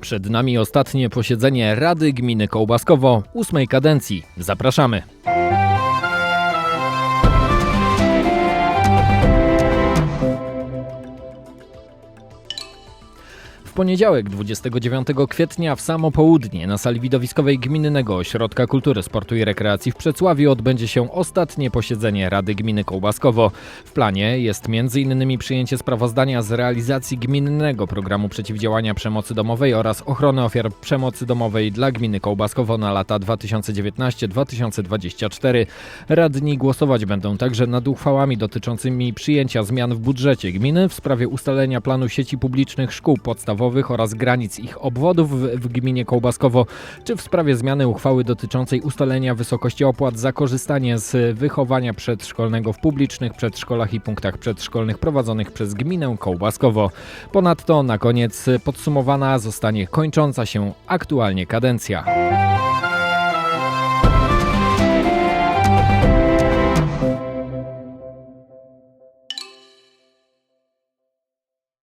Przed nami ostatnie posiedzenie Rady Gminy Kołbaskowo ósmej kadencji. Zapraszamy. Poniedziałek 29 kwietnia w samo południe na sali widowiskowej Gminnego Ośrodka Kultury, Sportu i Rekreacji w Przecławiu odbędzie się ostatnie posiedzenie Rady Gminy Kołbaskowo. W planie jest m.in. przyjęcie sprawozdania z realizacji gminnego programu przeciwdziałania przemocy domowej oraz ochrony ofiar przemocy domowej dla gminy Kołbaskowo na lata 2019-2024. Radni głosować będą także nad uchwałami dotyczącymi przyjęcia zmian w budżecie gminy w sprawie ustalenia planu sieci publicznych szkół podstawowych oraz granic ich obwodów w gminie Kołbaskowo, czy w sprawie zmiany uchwały dotyczącej ustalenia wysokości opłat za korzystanie z wychowania przedszkolnego w publicznych przedszkolach i punktach przedszkolnych prowadzonych przez gminę Kołbaskowo. Ponadto na koniec podsumowana zostanie kończąca się aktualnie kadencja.